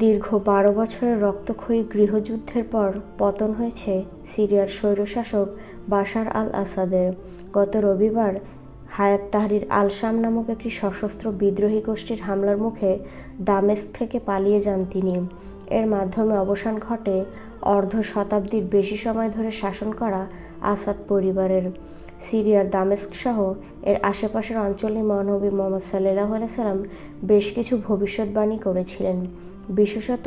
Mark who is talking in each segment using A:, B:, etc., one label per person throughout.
A: দীর্ঘ বারো বছরের রক্তক্ষয়ী গৃহযুদ্ধের পর পতন হয়েছে সিরিয়ার স্বৈরশাসক বাশার আল আসাদের। গত রবিবার হায়াত তাহরির আল শাম নামক একটি সশস্ত্র বিদ্রোহী গোষ্ঠীর হামলার মুখে দামেস্ক থেকে পালিয়ে যান তিনি। এর মাধ্যমে অবসান ঘটে অর্ধ শতাব্দীর বেশি সময় ধরে শাসন করা আসাদ পরিবারের। সিরিয়ার দামেস্ক সহ এর আশেপাশের অঞ্চলে মহানবী মোহাম্মদ সাল্লাহ সাল্লাম বেশ কিছু ভবিষ্যৎবাণী করেছিলেন। বিশেষত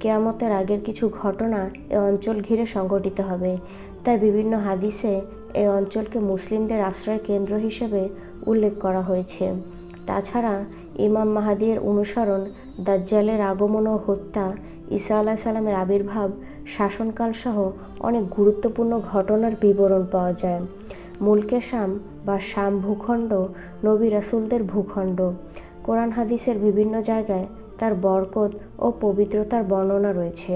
A: কেয়ামতের আগের কিছু ঘটনা এ অঞ্চল ঘিরে সংঘটিত হবে। তাই বিভিন্ন হাদিসে এই অঞ্চলকে মুসলিমদের আশ্রয় কেন্দ্র হিসেবে উল্লেখ করা হয়েছে। তাছাড়া ইমাম মাহাদির অনুসরণ, দাজ্জালের আগমন ও হত্যা, ঈসা আলাহ সাল্লামের আবির্ভাব শাসনকাল সহ অনেক গুরুত্বপূর্ণ ঘটনার বিবরণ পাওয়া যায়। মুলকে শাম বা শাম ভূখণ্ড, নবী রাসুলদের ভূখণ্ড। কোরআন হাদিসের বিভিন্ন জায়গায় তার বরকত ও পবিত্রতার বর্ণনা রয়েছে।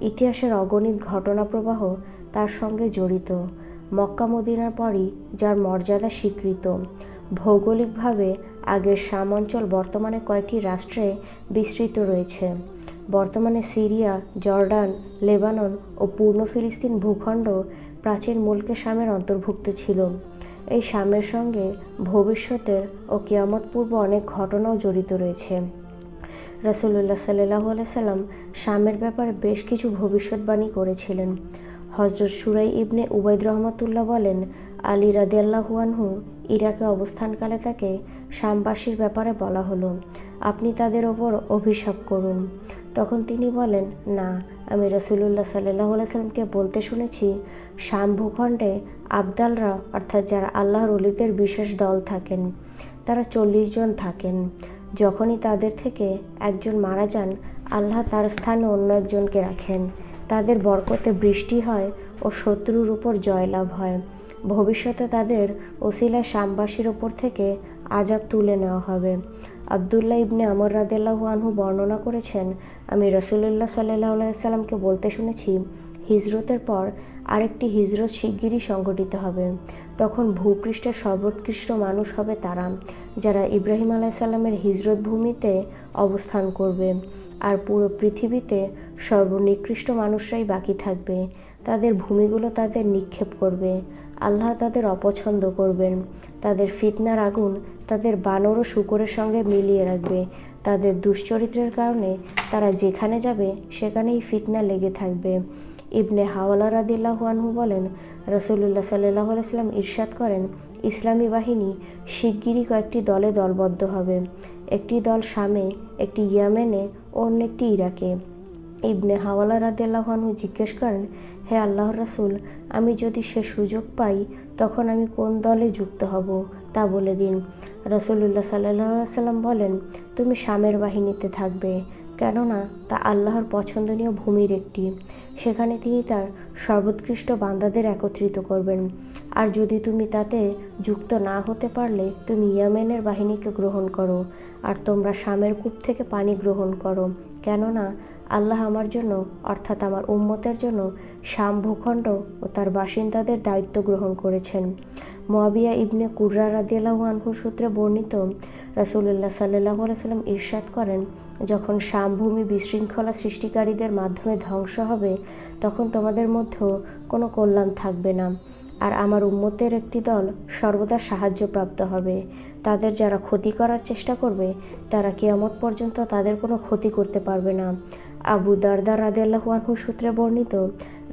A: ইতিহাসের অগণিত ঘটনা প্রবাহ তার সঙ্গে জড়িত। মক্কা মদিনার পরই যার মর্যাদা স্বীকৃত। ভৌগোলিকভাবে আগের শাম অঞ্চল বর্তমানে কয়েকটি রাষ্ট্রে বিস্তৃত রয়েছে। বর্তমানে সিরিয়া, জর্ডান, লেবানন ও পূর্ণ ফিলিস্তিন ভূখণ্ড প্রাচীন মুলকে শামের অন্তর্ভুক্ত ছিল। এই শামের সঙ্গে ভবিষ্যতের ও কিয়ামত পূর্ব অনেক ঘটনাও জড়িত রয়েছে। রসুল্লাহ সাল্লাহ সাল্লাম শামের ব্যাপারে বেশ কিছু ভবিষ্যৎবাণী করেছিলেন। হজরত সুরাই ইবনে উবাইদ রহমতুল্লাহ বলেন, আলী রাদিয়াল্লাহুয়ানহু ইরাকে অবস্থানকালে তাকে শামবাসীর ব্যাপারে বলা হলো, আপনি তাদের ওপর অভিশাপ করুন। তখন তিনি বলেন, না, আমি রসুল্লাহ সাল্লাহ সাল্লামকে বলতে শুনেছি, শাম ভূখণ্ডে আবদালরা, অর্থাৎ যারা আল্লাহর অলিদের বিশেষ দল থাকেন, তারা চল্লিশ জন থাকেন। যখনই তাদের থেকে একজন মারা যান, আল্লাহ তার স্থানে অন্য একজনকে রাখেন। তাদের বরকতে বৃষ্টি হয় ও শত্রুর উপর জয়লাভ হয়। ভবিষ্যতে তাদের ওসিলা শামবাসীর ওপর থেকে আজাব তুলে নেওয়া হবে। আবদুল্লাহ ইবনে আমর রাদেল্লাহু আনহু বর্ণনা করেছেন, আমি রসুল্লাহ সাল্লাহ সাল্লামকে বলতে শুনেছি, হিজরতের পর আরেকটি হিজরত শিগগিরই সংগঠিত হবে। তখন ভূপৃষ্ঠের সর্বোৎকৃষ্ট মানুষ হবে তারা, যারা ইব্রাহিম আলাইসাল্লামের হিজরত ভূমিতে অবস্থান করবে। আর পুরো পৃথিবীতে সর্বনিকৃষ্ট মানুষরাই বাকি থাকবে। তাদের ভূমিগুলো তাদের নিক্ষেপ করবে। আল্লাহ তাদের অপছন্দ করবেন। তাদের ফিতনার আগুন তাদের বানর ও শুকরের সঙ্গে মিলিয়ে রাখবে। তাদের দুশ্চরিত্রের কারণে তারা যেখানে যাবে, সেখানেই ফিতনা লেগে থাকবে। ইবনে হাওয়ালা রাদিল্লাহু আনহু বলেন রসুল্লাহ সাল্লাহ আলাইসাল্লাম ইরশাদ করেন, ইসলামী বাহিনী শিগগিরই কয়েকটি দলে দলবদ্ধ হবে। একটি দল শামে, একটি ইয়ামেনে, অন্য একটি ইরাকে। ইবনে হাওয়ালা রাদিয়াল্লাহু জিজ্ঞেস করেন, হে আল্লাহর রাসুল, আমি যদি সে সুযোগ পাই, তখন আমি কোন দলে যুক্ত হব? তা বলে দিন। রসুল্লাহ সাল্লাহ সাল্লাম বলেন, তুমি শামের বাহিনীতে থাকবে। কেননা তা আল্লাহর পছন্দনীয় ভূমির একটি। সেখানে তিনি তার সর্বোৎকৃষ্ট বান্দাদের একত্রিত করবেন। আর যদি তুমি তাতে যুক্ত না হতে পারলে, তুমি ইয়ামেনের বাহিনীকে গ্রহণ করো, আর তোমরা শামের কূপ থেকে পানি গ্রহণ করো। কেননা আল্লাহ আমার জন্য, অর্থাৎ আমার উম্মতের জন্য, শাম ভূখণ্ড ও তার বাসিন্দাদের দায়িত্ব গ্রহণ করেছেন। মোয়াবিয়া ইবনে কুর্রা রাদিয়াল্লাহু আনহুর সূত্রে বর্ণিত রাসুল্লাহ সাল্লাহ সাল্লাম ইরশাদ করেন, যখন শামভূমি বিশৃঙ্খলা সৃষ্টিকারীদের মাধ্যমে ধ্বংস হবে, তখন তোমাদের মধ্যেও কোনো কল্যাণ থাকবে না। আর আমার উম্মতের একটি দল সর্বদা সাহায্যপ্রাপ্ত হবে। তাদের যারা ক্ষতি করার চেষ্টা করবে, তারা কেয়ামত পর্যন্ত তাদের কোনো ক্ষতি করতে পারবে না। আবু দারদার রাদেল্লাহুয়ানহু সূত্রে বর্ণিত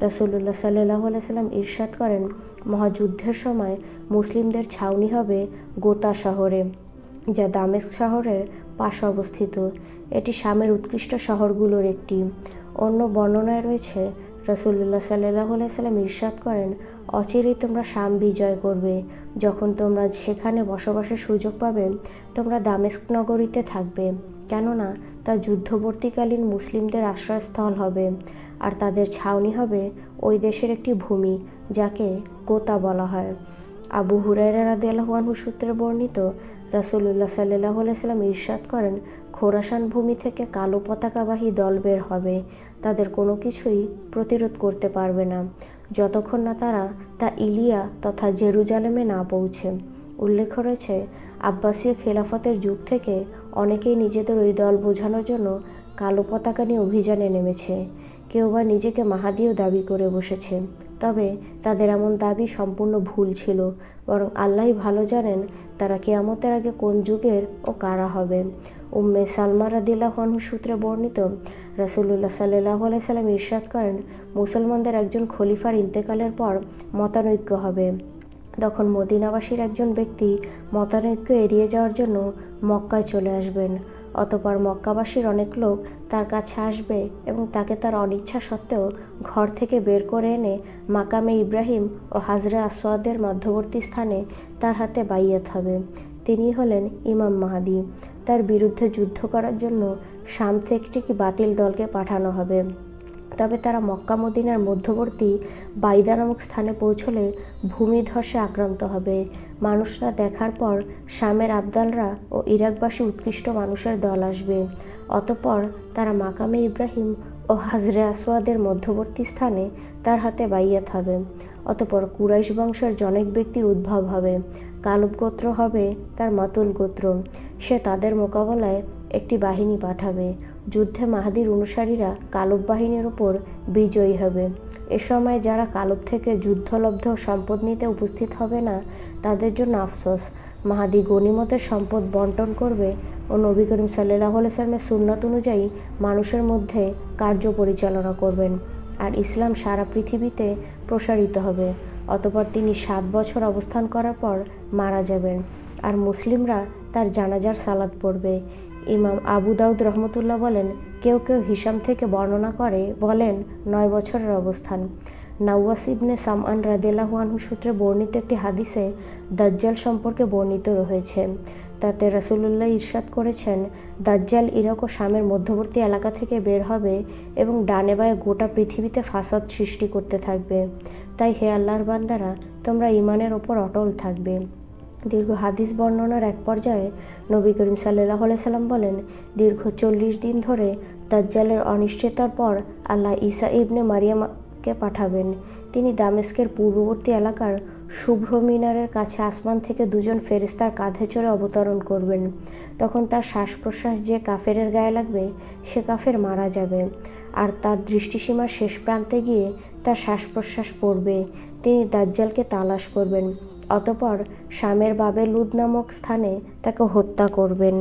A: রাসুল্লাহ সাল্লাহ সাল্লাম ইরশাদ করেন, মহাযুদ্ধের সময় মুসলিমদের ছাউনি হবে গোতা শহরে। যা দামেস্ক শহরের পাশে অবস্থিত। এটি শামের উৎকৃষ্ট শহরগুলোর একটি। অন্য বর্ণনায় রয়েছে রসুল্লাহ সাল্লাহ সাল্লাম ইরশাদ করেন, অচিরেই তোমরা শাম বিজয় করবে। যখন তোমরা সেখানে বসবাসের সুযোগ পাবে, তোমরা দামেস্ক নগরীতে থাকবে। কেননা, তা যুদ্ধবর্তীকালীন মুসলিমদের আশ্রয়স্থল হবে। আর তাদের ছাউনি হবে ওই দেশের একটি ভূমি, যাকে গোতা বলা হয়। আবু হুরাইরা রাদিয়াল্লাহু সূত্রে বর্ণিত রাসুল্লাহ সাল্লাহ সাল্লাম ইরশাদ করেন, খোরাসান ভূমি থেকে কালো পতাকাবাহী দল বের হবে। তাদের কোনো কিছুই প্রতিরোধ করতে পারবে না। যতক্ষণ না তারা তা ইলিয়া তথা জেরুজালেমে না পৌঁছে। উল্লেখ রয়েছে, আব্বাসীয় খেলাফতের যুগ থেকে অনেকেই নিজেদের ওই দল বোঝানোর জন্য কালো পতাকা নিয়ে অভিযানে নেমেছে। কেউ বা নিজেকে মাহাদিও দাবি করে বসেছে। তবে তাদের এমন দাবি সম্পূর্ণ ভুল ছিল। বরং আল্লাহ ভালো জানেন তারা কেয়ামতের আগে কোন যুগের ও কারা হবে। উম্মে সালমা রাদিল্লাহনু সূত্রে বর্ণিত রাসুল্লাহ সাল্লাহ সাল্লাম ইরশাদ করেন, মুসলমানদের একজন খলিফার ইন্তেকালের পর মতানৈক্য হবে। তখন মদিনাবাসীর একজন ব্যক্তি মতানৈক্য এড়িয়ে যাওয়ার জন্য মক্কায় চলে আসবেন। অতপর মক্কাবাসীর অনেক লোক তার কাছে আসবে এবং তাকে তার অনিচ্ছা সত্ত্বেও ঘর থেকে বের করে এনে মাকামে ইব্রাহিম ও হাজরে আসওয়াদের মধ্যবর্তী স্থানে তার হাতে বাইয়াত হবে। তিনি হলেন ইমাম মাহাদি। তার বিরুদ্ধে যুদ্ধ করার জন্য শাম থেকে বাতিল দলকে পাঠানো হবে। তবে তারা মক্কা মদিনার মধ্যবর্তী বাইদা নামক স্থানে পৌঁছলে ভূমিধসে আক্রান্ত হবে। মানুষরা দেখার পর শামের আবদালরা ও ইরাকবাসী উৎকৃষ্ট মানুষের দল আসবে। অতপর তারা মাকামে ইব্রাহিম ও হাজরে আসওয়াদের মধ্যবর্তী স্থানে তার হাতে বাইয়াত হবে। অতপর কুরাইশ বংশের জনক ব্যক্তির উদ্ভব হবে। কালব গোত্র হবে তার মাতুল গোত্র। সে তাদের মোকাবেলায় একটি বাহিনী পাঠাবে। যুদ্ধে মাহাদির অনুসারীরা কালব বাহিনীর ওপর বিজয়ী হবে। এ সময় যারা কালব থেকে যুদ্ধলব্ধ সম্পদ নিতে উপস্থিত হবে না, তাদের জন্য আফসোস। মাহাদি গণিমতের সম্পদ বন্টন করবে ও নবী করিম সাল্লাহ সাল্লামের সুন্নত অনুযায়ী মানুষের মধ্যে কার্য পরিচালনা করবেন আর ইসলাম সারা পৃথিবীতে প্রসারিত হবে। অতপর তিনি সাত বছর অবস্থান করার পর মারা যাবেন আর মুসলিমরা তার জানাজার সালাদ পড়বে। ইমাম আবু দাউদ রহমতুল্লাহ বলেন, কেউ কেউ হিসাম থেকে বর্ণনা করে, বলেন, নয় বছরের অবস্থান। নাওয়াস ইবনে সামআন রাদিল্লাহুয়ানহু সূত্রে বর্ণিত একটি হাদিসে দাজ্জাল সম্পর্কে বর্ণিত রয়েছে। তাতে রসুল্লাহ ইরশাদ করেছেন, দাজ্জাল ইরাক ও শামের মধ্যবর্তী এলাকা থেকে বের হবে এবং ডানে বায়ে গোটা পৃথিবীতে ফাসাদ সৃষ্টি করতে থাকবে। তাই হে আল্লাহর বান্দারা, তোমরা ইমানের ওপর অটল থাকবে। দীর্ঘ হাদিস বর্ণনার এক পর্যায়ে নবী করিম সাল্লাহ সাল্লাম বলেন, দীর্ঘ চল্লিশ দিন ধরে দাজ্জালের অনিশ্চয়তার পর আল্লাহ ঈসা ইবনে মারিয়ামকে পাঠাবেন। তিনি দামেস্কের পূর্ববর্তী এলাকার শুভ্র মিনারের কাছে আসমান থেকে দুজন ফেরিস্তার কাঁধে চড়ে অবতরণ করবেন। তখন তার শ্বাস প্রশ্বাস যে কাফেরের গায়ে লাগবে, সে কাফের মারা যাবে। আর তার দৃষ্টিসীমার শেষ প্রান্তে গিয়ে তার শ্বাস প্রশ্বাস পড়বে। তিনি দাজ্জালকে তালাশ করবেন। অতপর শামের বাবে লুদ নামক স্থানে তাকে হত্যা করবেন।